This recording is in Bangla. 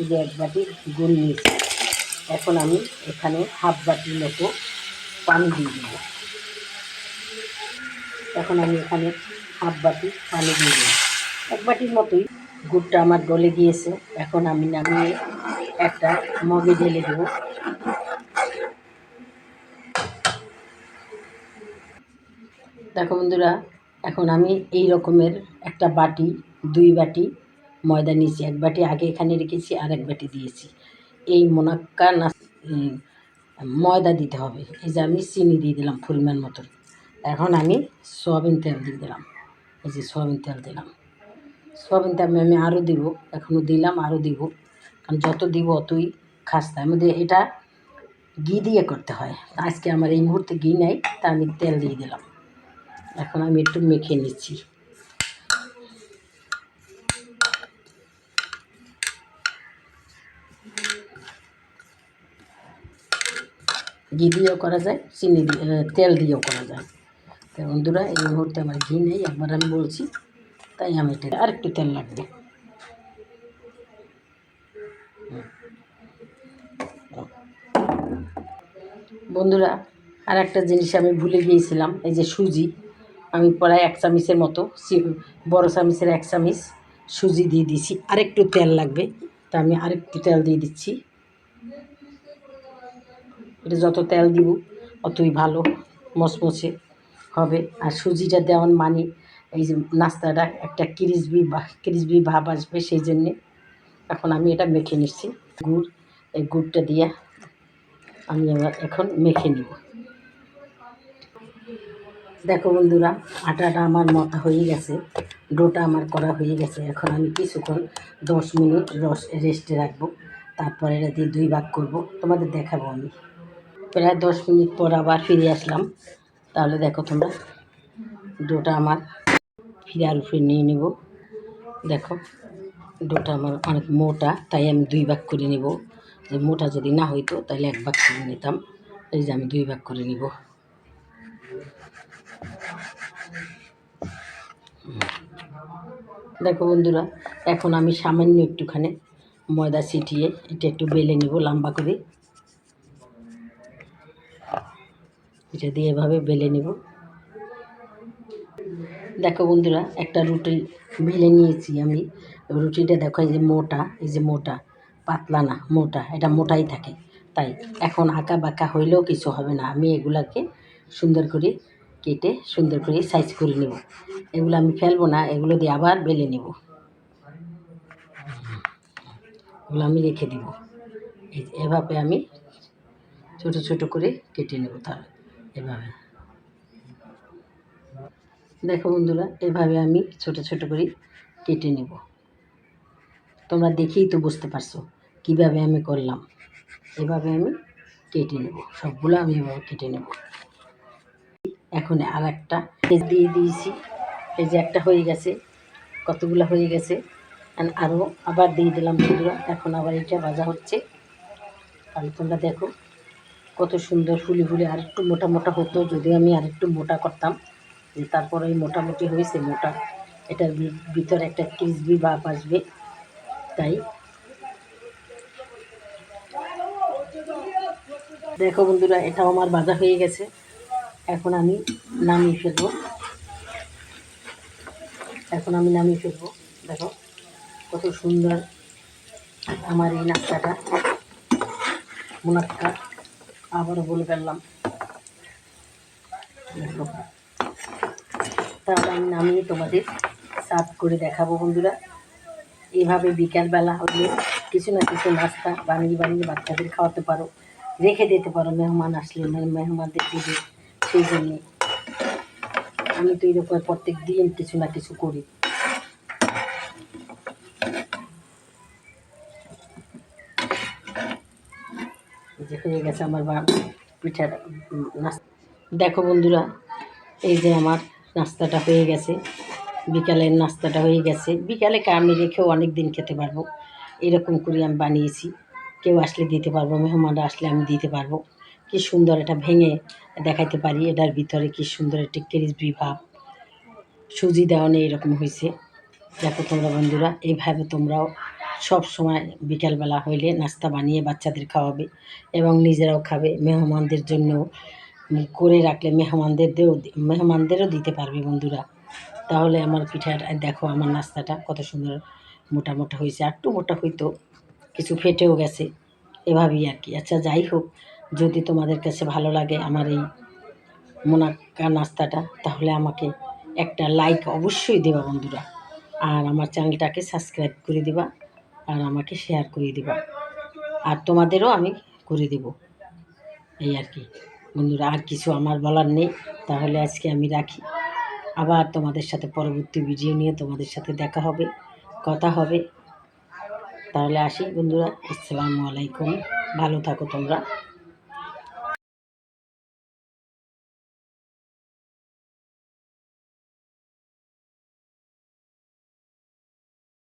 এই যে এক বাটি গুড় নিয়েছি। এখন আমি এখানে হাফ বাটির মতো পানি দিয়ে দেব। এখন আমি এখানে হাফ বাটি পানি দিয়ে দেব। এক বাটির মতোই গুড়টা আমার গলে গিয়েছে। এখন আমি নামিয়ে একটা মগে ঢেলে দেবো। দেখো বন্ধুরা, এখন আমি এই রকমের একটা বাটি, দুই বাটি ময়দা নিয়েছি, এক বাটি আগে এখানে রেখেছি আর এক বাটি দিয়েছি। এই মোনাক্কা না ময়দা দিতে হবে। এই যে আমি চিনি দিয়ে দিলাম পরিমাণ মতন এখন আমি সয়াবিন তেল দিয়ে দিলাম। এই যে সয়াবিন তেল দিলাম। সয়াবিন তেল আমি আরও দিব, এখনও দিলাম, আরও দিব। কারণ যত দিব অতই খাস্তা। আমি দিয়ে এটা ঘি দিয়ে করতে হয়। আজকে আমার এই মুহূর্তে ঘি নেই, তা আমি তেল দিয়ে দিলাম। এখন আমি একটু মেখে নিচ্ছি। ঘি দিয়েও করা যায়, চিনি তেল দিয়েও করা যায়। তো বন্ধুরা, এই মুহূর্তে আমার ঘি নেই, একবার আমি বলছি, তাই আমি এটা আর একটু তেল লাগবে। বন্ধুরা আর একটা জিনিস আমি ভুলে গিয়েছিলাম, এই যে সুজি। আমি প্রায় এক চামিচের মতো বড় চামিচের এক চামিচ সুজি দিয়ে দিছি আরেকটু তেল লাগবে, তা আমি আরেকটু তেল দিয়ে দিচ্ছি। এটা যত তেল দিব, অতই ভালো মচমচে হবে। আর সুজিটা দেওয়ার মানে এই যে নাস্তাটা একটা ক্রিসবি ক্রিসবি ভাব আসবে সেই জন্যে এখন আমি এটা মেখে নিচ্ছি। গুড়, এই গুড়টা দিয়ে আমি আবার এখন মেখে নিব। দেখো বন্ধুরা, আটাটা আমার মতা হয়ে গেছে, ডোটা আমার করা হয়ে গেছে। এখন আমি কিছুক্ষণ দশ মিনিট রস রেস্টে রাখব। তারপরে এটা দিয়ে দুই ভাগ করব। তোমাদের দেখাবো আমি। প্রায় দশ মিনিট পর আবার ফিরে আসলাম। তাহলে দেখো তোমরা ডোটা আমার ফিরার উপরে নিয়ে নেব। দেখো ডোটা আমার অনেক মোটা, তাই আমি দুই ভাগ করে নেব। যে মোটা যদি না হইতো, তাহলে এক ভাগ করে নিতাম। এই যে আমি দুই ভাগ করে নিব। দেখো বন্ধুরা, এখন আমি সামান্য একটুখানি ময়দা ছিটিয়ে, এটা একটু বেলে নেব লম্বা করে। এটা দিয়ে এভাবে বেলে নেব। দেখো বন্ধুরা, একটা রুটি বেলে নিয়েছি আমি। রুটিটা দেখো, এই যে মোটা, এই যে মোটা, পাতলা না, মোটা, এটা মোটাই থাকে। তাই এখন আঁকা বাঁকা হইলেও কিছু হবে না। আমি এগুলাকে সুন্দর করে কেটে সুন্দর করে সাইজ করে নেব। এগুলো আমি ফেলব না, এগুলো দিয়ে আবার বেলে নেব। এগুলো আমি রেখে দিব। এভাবে আমি ছোট ছোট করে কেটে নেব তার এভাবে দেখো বন্ধুরা, এভাবে আমি ছোট ছোট করে কেটে নেব। তোমরা দেখেই তো বুঝতে পারছ কীভাবে আমি করলাম। এভাবে আমি কেটে নেব, সবগুলো আমি এভাবে কেটে নেব। এখন আর একটা দিয়ে দিয়েছি। এই যে একটা হয়ে গেছে, কতগুলো হয়ে গেছে? আরও আবার দিয়ে দিলাম বন্ধুরা, এখন আবার এটা ভাজা হচ্ছে। তাহলে তোমরা দেখো কত সুন্দর ফুলি ফুলি আর একটু মোটা মোটা হতো যদি আমি আর একটু মোটা করতাম। তারপরে মোটামুটি হয়েছে মোটা। এটার ভিতরে একটা ক্রিসবি ভাব আসবে, তাই। দেখো বন্ধুরা, এটাও আমার ভাজা হয়ে গেছে। এখন আমি নামিয়ে ফেলব। এখন আমি নামিয়ে ফেলব। দেখো, কত সুন্দর আমার এই নাস্তাটা মুনাক্কা আবারও বলে ফেললাম। তাহলে আমি নামিয়ে তোমাদের সার্ভ করে দেখাবো বন্ধুরা। এভাবে বিকালবেলা হলে কিছু না কিছু নাস্তা বানিয়ে বানিয়ে বাচ্চাদের খাওয়াতে পারো। রেখে দিতে পারো মেহমান আসলে মানে মেহমানদের দিবে সেই জন্যে। আমি তো এরকম প্রত্যেক দিন কিছু না কিছু করি। যে হয়ে গেছে আমার বা পিঠার নাস্তা। দেখো বন্ধুরা, এই যে আমার নাস্তাটা হয়ে গেছে। বিকালের নাস্তাটা হয়ে গেছে। বিকালে কা- আমি রেখেও অনেক দিন খেতে পারব। এরকম করে আমি বানিয়েছি। কেউ আসলে দিতে পারব, মেহমানরা আসলে আমি দিতে পারব। কি সুন্দর এটা ভেঙে দেখাইতে পারি। এটার ভিতরে কি সুন্দর একটি ক্রিসবি ভাব সুজি দেওয়া নেই, এরকম হয়েছে। দেখো তোমরা বন্ধুরা, এইভাবে তোমরাও সব সময় বিকালবেলা হইলে নাস্তা বানিয়ে বাচ্চাদের খাওয়াবে এবং নিজেরাও খাবে। মেহমানদের জন্য করে রাখলে মেহমানদেরও মেহমানদেরও দিতে পারবে বন্ধুরা। তাহলে আমার পিঠাটা দেখো আমার নাস্তাটা কত সুন্দর মোটা মোটা হয়েছে একটু মোটা হইতো, কিছু ফেটেও গেছে, এভাবেই আর কি। আচ্ছা যাই হোক, যদি তোমাদের কাছে ভালো লাগে আমার এই মোনাক্কা নাস্তাটা, তাহলে আমাকে একটা লাইক অবশ্যই দেবা বন্ধুরা। আর আমার চ্যানেলটাকে সাবস্ক্রাইব করে দিবা। আর আমাকে শেয়ার করে দিবা। আর তোমাদেরও আমি করে দেব। এই আর কি। বন্ধুরা, আর কিছু আমার বলার নেই। তাহলে আজকে আমি রাখি। আবার তোমাদের সাথে পরবর্তী ভিডিও নিয়ে তোমাদের সাথে দেখা হবে, কথা হবে। তাহলে আসি বন্ধুরা। আসসালামু আলাইকুম। ভালো থাকো তোমরা।